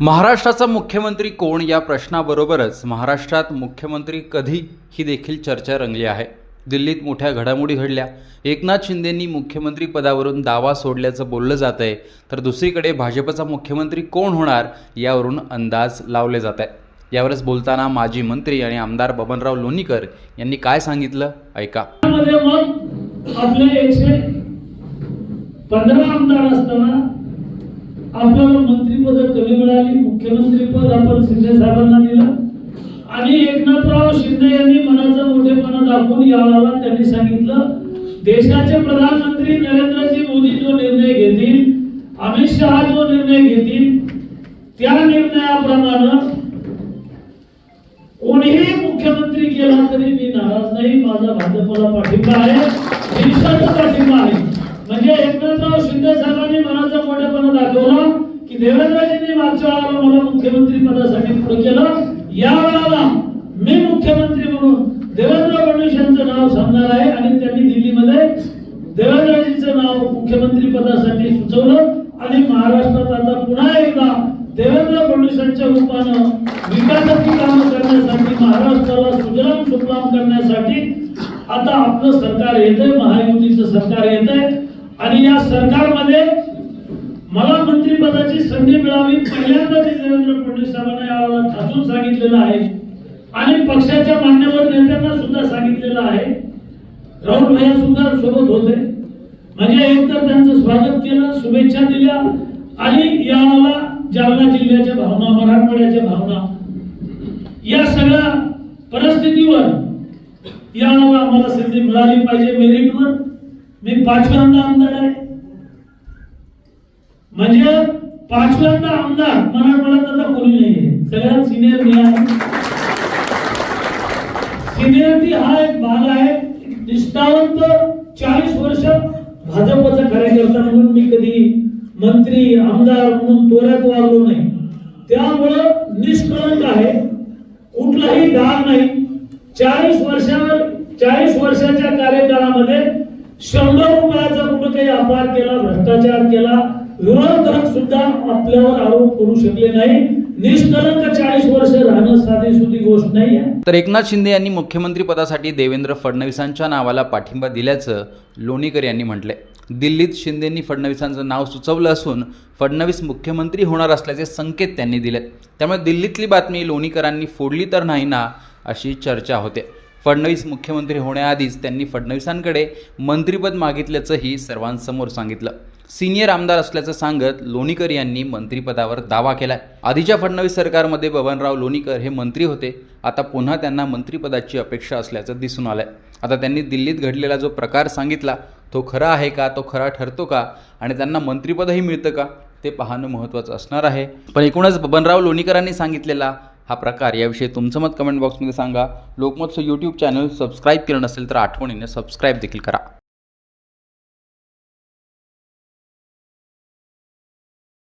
महाराष्ट्राचा मुख्यमंत्री कोण या प्रश्नाबरोबरच महाराष्ट्रात मुख्यमंत्री कधी ही देखील चर्चा रंगली आहे? दिल्लीत मोठ्या घडामोडी घडल्या. एकनाथ शिंदेंनी मुख्यमंत्री पदावरून दावा सोडल्याचं बोललं जात आहे तर दुसरीकडे भाजपचा मुख्यमंत्री कोण होणार यावरून अंदाज लावले जात आहे यावरच बोलताना माजी मंत्री आणि आमदार बबनराव लोणीकर यांनी काय सांगितलं? ऐका. पंधरा आमदार असताना आपल्याला मंत्रीपद कमी मिळाली. मुख्यमंत्री पद आपण शिंदे साहेबांना दिलं. आणि एकनाथराव शिंदे यांनी मनाचा मोठेपणा दाखवून यावेळेला त्यांनी सांगितलं देशाचे प्रधानमंत्री नरेंद्रजी मोदी जो निर्णय घेतील अमित शहा जो निर्णय घेतील त्या निर्णयाप्रमाणे कोणीही मुख्यमंत्री केला तरी मी नाराज नाही. माझा भाजपला पाठिंबा आहे. पाठिंबा आहे. म्हणजे एकनाथराव देवेंद्रजींनी मागच्या वेळेला मला मुख्यमंत्री पदासाठी पुढे केलं. या वेळेला मी मुख्यमंत्री म्हणून देवेंद्र फडणवीस यांचं नाव सांगणार आहे आणि त्यांनी दिल्लीमध्ये देवेंद्रजींचं नाव मुख्यमंत्री पदासाठी सुचवलं. आणि महाराष्ट्रात आता पुन्हा एकदा देवेंद्र फडणवीसांच्या रूपानं विकासाची कामं करण्यासाठी महाराष्ट्राला सुजलाम सुफलाम करण्यासाठी आता आपलं सरकार येतंय महायुतीचं सरकार येतंय. आणि या सरकारमध्ये मंत्रिपदाची संधी मिळावी. पहिल्यांदा मी देवेंद्र फडणवीस साहेबांना यावेळेला ठासून सांगितलेलं आहे. आणि पक्षाच्या मान्यवर नेत्यांना सुद्धा सांगितलेलं आहे. राहुल भैया सुद्धा सोबत होते. म्हणजे एकतर त्यांचं स्वागत केलं शुभेच्छा दिल्या. आणि याला जालना जिल्ह्याच्या भावना मराठवाड्याच्या भावना या सगळ्या परिस्थितीवर याला आम्हाला संधी मिळाली पाहिजे मेरिटवर. मी पाचव्यांदा आमदार आहे. म्हणजे पाचव्यांदा आमदार मराठवाड्यात आता कोणी नाहीये. सगळ्यात सिनियर मी आहे. सिनियरिटी हा एक भाग आहे. निष्ठावंत चाळीस वर्ष भाजपचा कार्यकर्ता म्हणून मी कधी मंत्री आमदार म्हणून तोऱ्यात वागलो नाही. त्यामुळं निष्कळंक आहे. कुठलाही डाग नाही. चाळीस वर्षावर चाळीस वर्षाच्या कार्यकाळामध्ये शंभर रुपयाचा कुठं काही अपार केला भ्रष्टाचार केला विरोधक सुद्धा आपल्यावर आरोप करू शकले नाही. निष्कलंक चाळीस वर्ष राहणं साधी सुधी गोष्ट नाही तर एकनाथ शिंदे यांनी मुख्यमंत्री पदासाठी देवेंद्र फडणवीसांच्या नावाला पाठिंबा दिल्याचं लोणीकर यांनी म्हटलंय. दिल्लीत शिंदेंनी फडणवीसांचं नाव सुचवलं असून फडणवीस मुख्यमंत्री होणार असल्याचे संकेत त्यांनी दिलेत. त्यामुळे दिल्लीतली बातमी लोणीकरांनी फोडली तर नाही ना अशी चर्चा होते. फडणवीस मुख्यमंत्री होण्याआधीच त्यांनी फडणवीसांकडे मंत्रिपद मागितल्याचंही सर्वांसमोर सांगितलं. सिनियर आमदार असल्याचं सांगत लोणीकर यांनी मंत्रिपदावर दावा केलाय. आधीच्या फडणवीस सरकारमध्ये बबनराव लोणीकर हे मंत्री होते. आता पुन्हा त्यांना मंत्रिपदाची अपेक्षा असल्याचं दिसून आलंय. आता त्यांनी दिल्लीत घडलेला जो प्रकार सांगितला तो खरा आहे का तो खरा ठरतो का आणि त्यांना मंत्रिपदही मिळतं का ते पाहणं महत्त्वाचं असणार आहे. पण एकूणच बबनराव लोणीकरांनी सांगितलेला हा प्रकार याविषयी तुमचं मत कमेंट बॉक्समध्ये सांगा. लोकमतचं यूट्यूब चॅनल सबस्क्राईब केलं नसेल तर आठवणीने सबस्क्राईब देखील करा.